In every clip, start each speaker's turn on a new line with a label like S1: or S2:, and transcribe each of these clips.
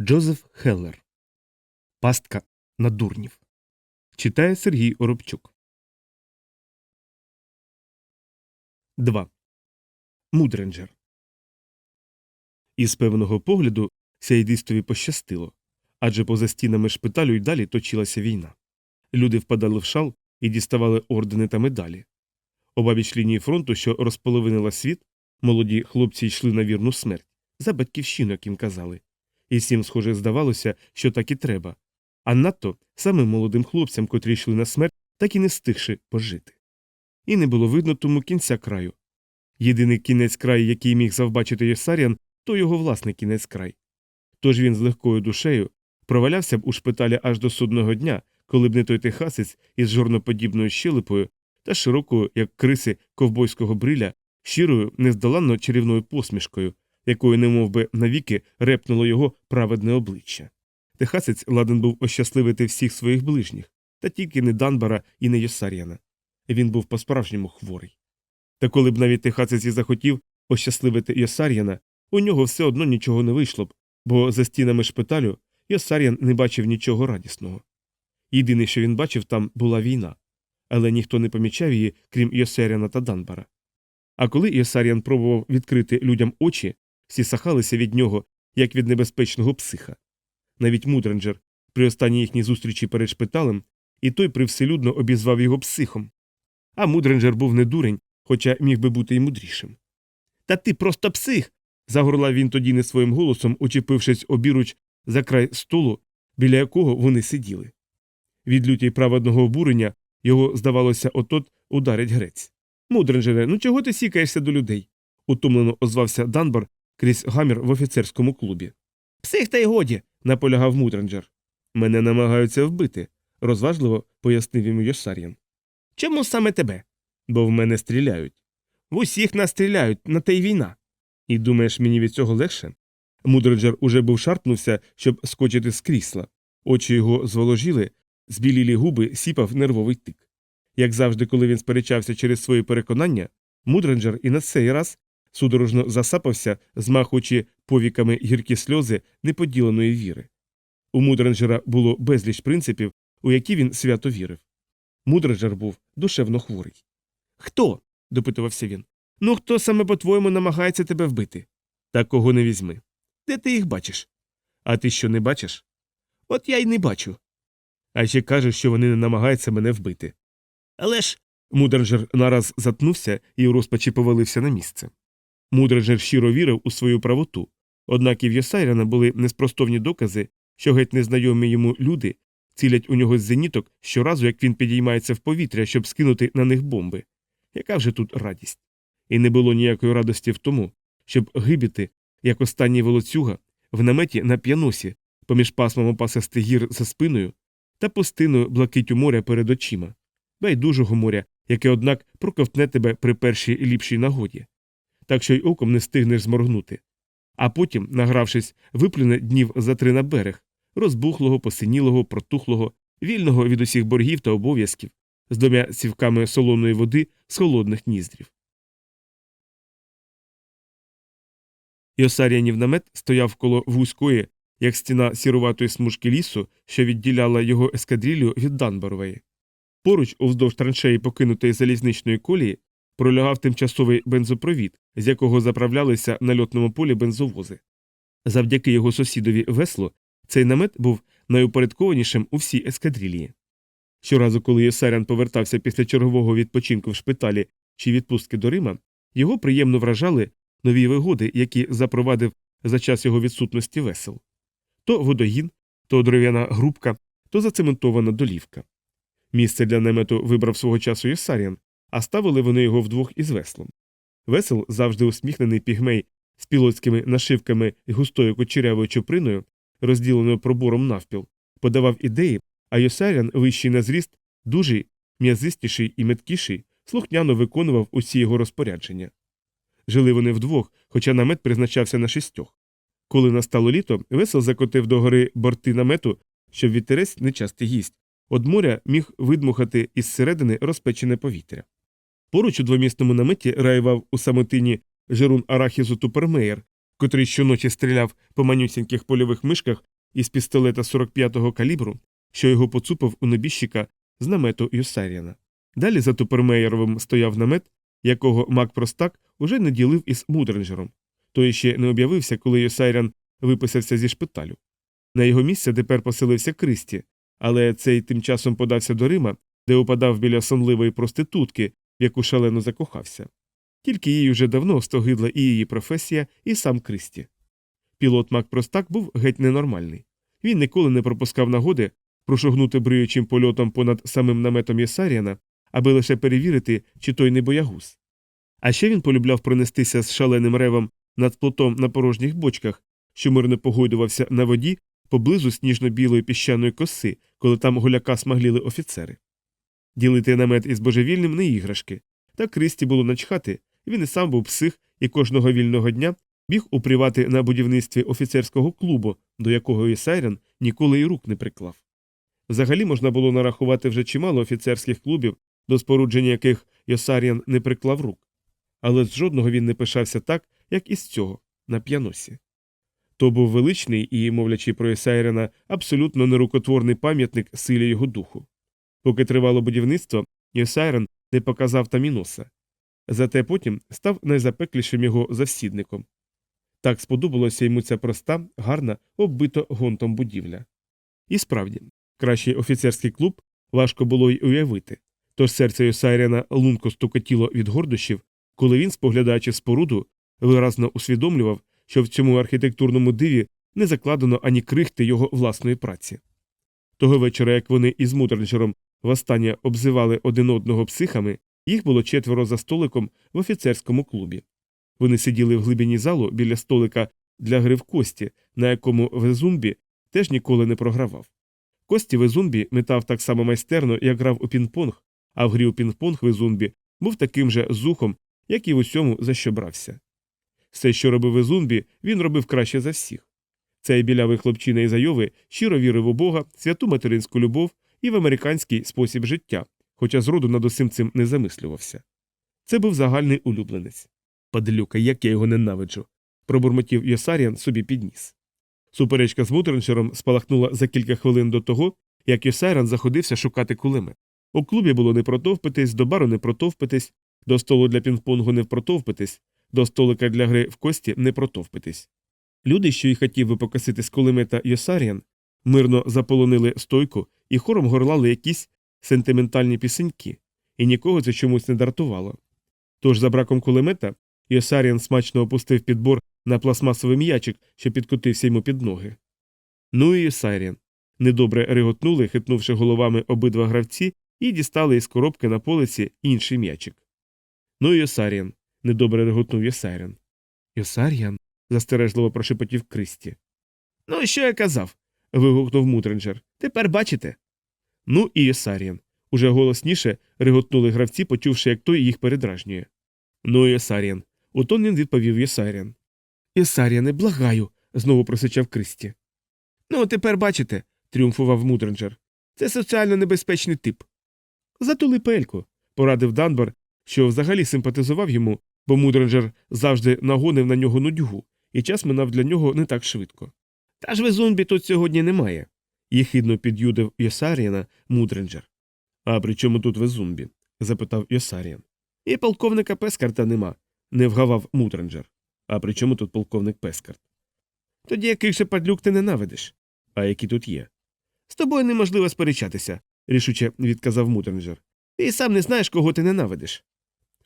S1: Джозеф Хеллер. Пастка на дурнів. Читає Сергій Оробчук. 2. Мудренджер. Із певного погляду Сяйдистові пощастило. Адже поза стінами шпиталю й далі точилася війна. Люди впадали в шал і діставали ордени та медалі. Обабіч лінії фронту, що розполовинила світ, молоді хлопці йшли на вірну смерть за батьківщину, як їм казали. І всім, схоже, здавалося, що так і треба. А надто самим молодим хлопцям, котрі йшли на смерть, так і не встигши пожити. І не було видно тому кінця краю. Єдиний кінець краю, який міг завбачити Єсаріан, то його власний кінець край. Тож він з легкою душею провалявся б у шпиталі аж до судного дня, коли б не той техасець із жорноподібною щелепою та широкою, як криси ковбойського бриля, щирою, нездоланно чарівною посмішкою, якою немов би навіки репнуло його праведне обличчя. Техасець ладен був ощасливити всіх своїх ближніх, та тільки не Данбара і не Йосар'яна. Він був по-справжньому хворий. Та коли б навіть техасець і захотів ощасливити Йосар'яна, у нього все одно нічого не вийшло б, бо за стінами шпиталю Йосар'ян не бачив нічого радісного. Єдине, що він бачив там, була війна, але ніхто не помічав її, крім Йосар'яна та Данбара. А коли Йосар'ян пробував відкрити людям очі, всі сахалися від нього, як від небезпечного психа. Навіть Мудренджер при останній їхній зустрічі перед шпиталем, і той привселюдно обізвав його психом. А Мудренджер був не дурень, хоча міг би бути й мудрішим. Та ти просто псих. загорлав він тоді не своїм голосом, учепившись обіруч за край столу, біля якого вони сиділи. Від люті праведного обурення його, здавалося, отот ударить грець. Мудренджере, ну чого ти сікаєшся до людей? утомлено озвався Данбар крізь гамір в офіцерському клубі. Псих та й годі, наполягав Мудренджер. Мене намагаються вбити, розважливо пояснив йому Йосар'ян. Чому саме тебе? Бо в мене стріляють. В усіх нас стріляють, на те й війна. І думаєш, мені від цього легше? Мудренджер уже був шарпнувся, щоб скочити з крісла. Очі його зволожіли, збілілі губи сіпав нервовий тик. Як завжди, коли він сперечався через свої переконання, Мудренджер і на цей раз судорожно засапався, змахуючи повіками гіркі сльози неподіленої віри. У Мудренджера було безліч принципів, у які він свято вірив. Мудренджер був душевно хворий. Хто? допитувався він. Ну хто саме по-твоєму намагається тебе вбити? Та кого не візьми. Де ти їх бачиш? А ти що не бачиш? От я й не бачу. А ще кажеш, що вони не намагаються мене вбити. Але ж. Мудренджер нараз затнувся і у розпачі повалився на місце. Мудренджер щиро вірив у свою правоту, однак і в Йосайрана були неспростовні докази, що геть незнайомі йому люди цілять у нього з зеніток щоразу, як він підіймається в повітря, щоб скинути на них бомби. Яка вже тут радість? І не було ніякої радості в тому, щоб гибіти, як останній волоцюга, в наметі на п'яносі, поміж пасмом опасистих гір за спиною та пустиною блакитю моря перед очима, байдужого моря, яке, однак, проковтне тебе при першій ліпшій нагоді, так що й оком не стигнеш зморгнути. А потім, награвшись, виплюне днів за три на берег, розбухлого, посинілого, протухлого, вільного від усіх боргів та обов'язків, з двома сівками солоної води з холодних ніздрів. Йосаріанів намет стояв коло вузької, як стіна сіруватої смужки лісу, що відділяла його ескадрилью від Данбарової. Поруч, уздовж траншеї покинутої залізничної колії, пролягав тимчасовий бензопровід, з якого заправлялися на льотному полі бензовози. Завдяки його сусідові веслу цей намет був найупорядкованішим у всій ескадрилії. Щоразу, коли Єсарян повертався після чергового відпочинку в шпиталі чи відпустки до Рима, його приємно вражали нові вигоди, які запровадив за час його відсутності весел то водогін, то дерев'яна грубка, то зацементована долівка. Місце для намету вибрав свого часу Єсаріан, а ставили вони його вдвох із веслом. Весел, завжди усміхнений пігмей з пілотськими нашивками і густою кучерявою чуприною, розділеною пробором навпіл, подавав ідеї, а Йосаріан, вищий на зріст, дужий, м'язистіший і меткіший, слухняно виконував усі його розпорядження. Жили вони вдвох, хоча намет призначався на шістьох. Коли настало літо, весел закотив до гори борти намету, щоб вітерець нечастий гість. Од моря міг видмухати із середини розпечене повітря. Поруч у двомісному наметі раював у самотині Жерун Арахізу Тупермеєр, котрий щоночі стріляв по манюсіньких польових мишках із пістолета 45-го калібру, що його поцупив у небіжчика з намету Юсаріана. Далі за Тупермеєровим стояв намет, якого Мак Простак уже не ділив із Мудренджером. Той ще не об'явився, коли Юсаріан виписався зі шпиталю. На його місце тепер поселився Кристі, але цей тим часом подався до Рима, де упадав біля сонливої проститутки, в яку шалено закохався. Тільки їй уже давно остогидла і її професія, і сам Кристі. Пілот Мак Простак був геть ненормальний. Він ніколи не пропускав нагоди прошогнути бриючим польотом понад самим наметом Єсаріана, аби лише перевірити, чи той не боягуз. А ще він полюбляв пронестися з шаленим ревом над плотом на порожніх бочках, що мирно погойдувався на воді поблизу сніжно-білої піщаної коси, коли там гуляка смагліли офіцери. Ділити намет із божевільним не іграшки, та Кристі було начхати, він і сам був псих і кожного вільного дня біг упрівати на будівництві офіцерського клубу, до якого Ісайрен ніколи й рук не приклав. Взагалі можна було нарахувати вже чимало офіцерських клубів, до спорудження яких Йосаріан не приклав рук, але з жодного він не пишався так, як із цього, на п'яносі. То був величний і, мовлячи про Ісайрена, абсолютно нерукотворний пам'ятник силі його духу. Поки тривало будівництво, Єсайрен не показав там і носа. Зате потім став найзапеклішим його завсідником. Так сподобалося йому ця проста, гарна, оббито гонтом будівля. І справді, кращий офіцерський клуб важко було й уявити, тож серце Йосайрена лунко стукотіло від гордощів, коли він, споглядаючи споруду, виразно усвідомлював, що в цьому архітектурному диві не закладено ані крихти його власної праці. Того вечора, як вони із Мудренджером востаннє обзивали один одного психами, їх було четверо за столиком в офіцерському клубі. Вони сиділи в глибині залу біля столика для гри в кості, на якому Везумбі теж ніколи не програвав. Кості Везумбі метав так само майстерно, як грав у пінг-понг, а в грі у пінг-понг Везумбі був таким же зухом, як і в усьому, за що брався. Все, що робив Везумбі, він робив краще за всіх. Цей білявий хлопчина із Айови щиро вірив у Бога, святу материнську любов і в американський спосіб життя, хоча зроду над усім цим не замислювався. Це був загальний улюбленець. Падлюка, як я його ненавиджу, пробурмотів Йосаріан собі підніс. Суперечка з Мутреншером спалахнула за кілька хвилин до того, як Йосаріан заходився шукати кулемет. У клубі було не протовпитись, до бару не протовпитись, до столу для пінг-понгу не протовпитись, до столика для гри в кості не протовпитись. Люди, що й хотів би покосити з кулемета Йосаріан, мирно заполонили стойку і хором горлали якісь сентиментальні пісеньки, і нікого це чомусь не дратувало. Тож, за браком кулемета, Йосаріан смачно опустив підбор на пластмасовий м'ячик, що підкотився йому під ноги. Ну і Йосаріан. Недобре реготнули, хитнувши головами обидва гравці, і дістали із коробки на полиці інший м'ячик. Ну і Йосаріан. недобре реготнув Йосаріан. Йосаріан. застережливо прошепотів Кристі. Ну, що я казав. вигукнув Мутренджер. Тепер бачите. Ну і Йосаріан. Уже голосніше реготнули гравці, почувши, як той їх передражнює. Ну Йосаріан. У тон він відповів Йосаріан. Йосаріане, благаю. знову просичав Кристі. Ну, тепер бачите, тріумфував Мудренджер. Це соціально небезпечний тип. Затули пельку, порадив Данбар, що взагалі симпатизував йому, бо Мудренджер завжди нагонив на нього нудьгу, і час минав для нього не так швидко. Та ж зомбі тут сьогодні немає, їхидно під'юдив Йосаріана Мудренджер. А при чому тут Везумбі? запитав Йосаріан. І полковника Пескарта нема, не вгавав Мудренджер. А при чому тут полковник Пескарт? Тоді яких же падлюк ти ненавидиш? А які тут є? З тобою неможливо сперечатися, рішуче відказав Мудренджер. Ти і сам не знаєш, кого ти ненавидиш.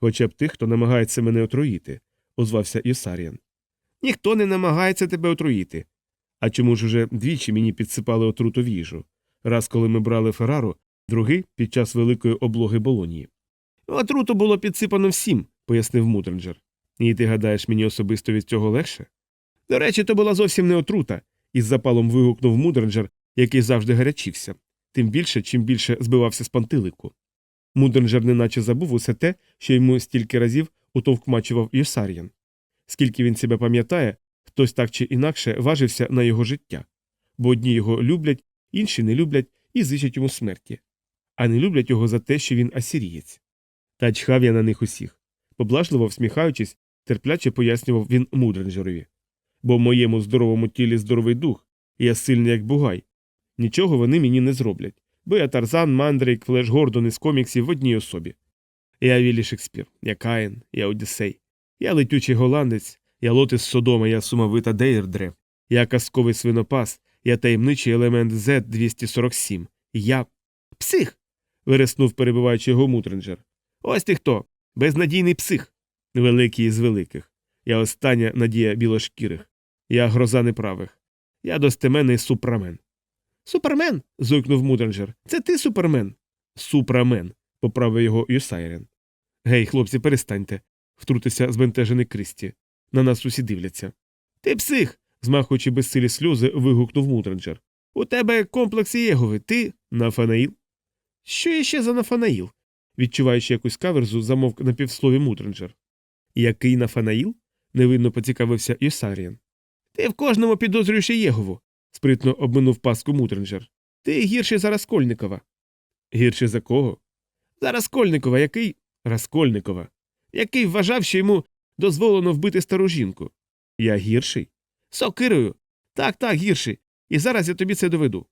S1: Хоча б тих, хто намагається мене отруїти, озвався Йосаріан. Ніхто не намагається тебе отруїти. А чому ж уже двічі мені підсипали отруту в їжу? Раз, коли ми брали Феррару, другий під час великої облоги Болонії. Отруту було підсипано всім, пояснив Мудренджер. І ти гадаєш, мені особисто від цього легше? До речі, то була зовсім не отрута, із запалом вигукнув Мудренджер, який завжди гарячився, тим більше, чим більше збивався з пантилику. Мудренджер неначе забув усе те, що йому стільки разів утовкмачував Йосар'ян. Скільки він себе пам'ятає, хтось так чи інакше важився на його життя, бо одні його люблять, інші не люблять і зичать йому смерті, а не люблять його за те, що він асірієць. Та чхав я на них усіх. Поблажливо всміхаючись, терпляче пояснював він Мудренджерові. бо в моєму здоровому тілі здоровий дух, і я сильний, як бугай. Нічого вони мені не зроблять, бо я Тарзан, Мандрейк, Флеш Гордон із коміксів в одній особі. Я Віллі Шекспір, я Каїн, я Одіссей, я летючий голландець, я лотис Содома, я сумовита Дейрдре, я казковий свинопас, я таємничий елемент Z-247, я псих. вириснув, перебиваючи його Мутренджер. Ось ти хто, безнадійний псих. Великий із великих. Я остання надія білошкірих. Я гроза неправих. Я достеменний суpraмен. Супермен. зойкнув Мутренджер. Це ти супермен. Супрамен, поправив його Юсайрен. Гей, хлопці, перестаньте, втрутився збентежений Крісті. На нас усі дивляться. Ти псих. змахуючи безсилі сльози, вигукнув Мутренджер. У тебе комплекс Єгови, ти Нафанаїл. Що іще за Нафанаїл? відчуваючи якусь каверзу, замовк на півслові Мутренджер. Який Нафанаїл? невинно поцікавився Юсаріан. Ти в кожному підозрюєш Єгову, спритно обминув паску Мутренджер. Ти гірший за Раскольникова. Гірший за кого? За Раскольникова, який. Раскольникова, який вважав, що йому дозволено вбити стару жінку. Я гірший? Сокирою. Так, так, гірший. І зараз я тобі це доведу.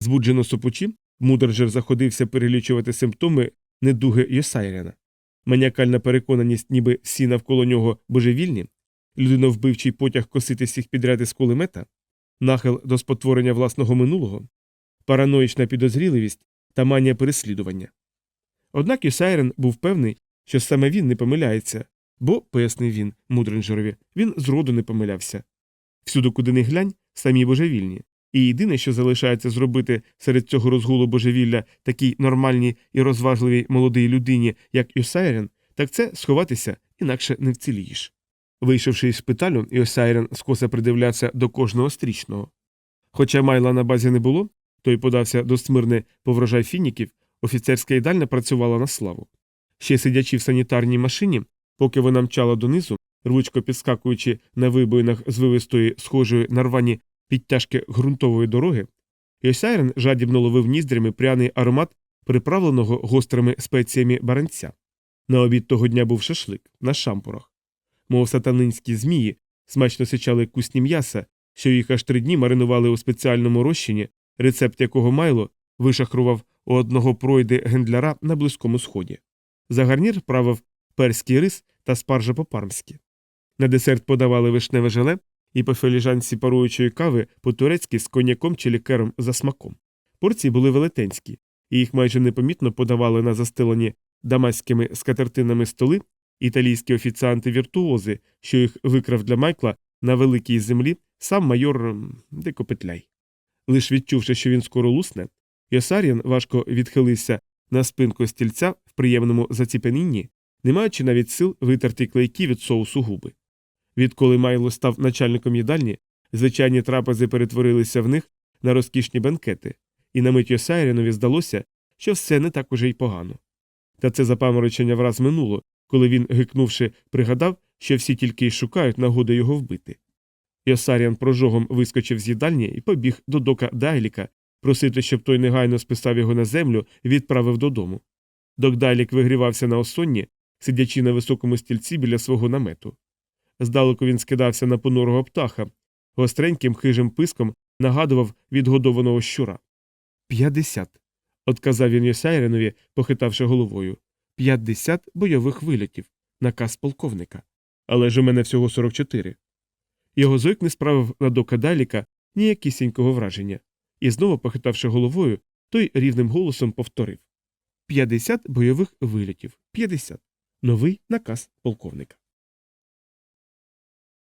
S1: Збуджено сопучи, Мудрджер заходився перелічувати симптоми недуги Йосайрена. Маніакальна переконаність, ніби всі навколо нього божевільні, людиновбивчий потяг косити всіх підряд із кулемета, нахил до спотворення власного минулого, параноїчна підозріливість та манія переслідування. Однак Юсайрен був певний, що саме він не помиляється, бо, пояснив він Мудренджерові, він зроду не помилявся. Всюди, куди не глянь, самі божевільні. І єдине, що залишається зробити серед цього розгулу божевілля такій нормальній і розважливій молодій людині, як Юсайрен, так це сховатися, інакше не вцілієш. Вийшовши із шпиталю, Йосайрен скоса придивлявся до кожного стрічного. Хоча майла на базі не було, той подався до смирне по врожай фініків, офіцерська їдальня працювала на славу. Ще сидячи в санітарній машині, поки вона мчала донизу, рвучко підскакуючи на вибоїнах звивистої, схожої на рвані підтяжки ґрунтової дороги, Йосайрен жадібно ловив ніздрями пряний аромат приправленого гострими спеціями баранця. На обід того дня був шашлик на шампурах. Мов сатанинські змії смачно сичали кусні м'яса, що їх аж три дні маринували у спеціальному розчині, рецепт якого Майло вишахрував у одного пройди гендляра на Близькому Сході. За гарнір правив перський рис та спаржа по-пармськи. На десерт подавали вишневе желе і по філіжанці паруючої кави по-турецьки з коньяком чи лікером за смаком. Порції були велетенські, і їх майже непомітно подавали на застелені дамаськими скатертинами столи італійські офіціанти-віртуози, що їх викрав для Майкла на великій землі сам майор Декопетляй. Лиш відчувши, що він скоро лусне, Йосаріан важко відхилився на спинку стільця в приємному заціпенінні, не маючи навіть сил витерти клейки від соусу губи. Відколи Майло став начальником їдальні, звичайні трапези перетворилися в них на розкішні бенкети, і на мить Йосайрінові здалося, що все не так уже й погано. Та це запаморочення враз минуло, коли він, гикнувши, пригадав, що всі тільки й шукають нагоди його вбити. Йосаріан прожогом вискочив з їдальні і побіг до дока Дайліка, просити, щоб той негайно списав його на землю і відправив додому. Док Дайлік вигрівався на осонні, сидячи на високому стільці біля свого намету. Здалеку він скидався на понурого птаха, гостреньким хижим писком нагадував відгодованого щура. П'ятдесят. Отказав він Йосайренові, похитавши головою. П'ятдесят бойових вильотів. Наказ полковника. Але ж у мене всього сорок чотири. Його зойк не справив на дока Даліка ніякісінького враження, і знову, похитавши головою, той рівним голосом повторив П'ятдесят бойових вильотів. П'ятдесят. Новий наказ полковника.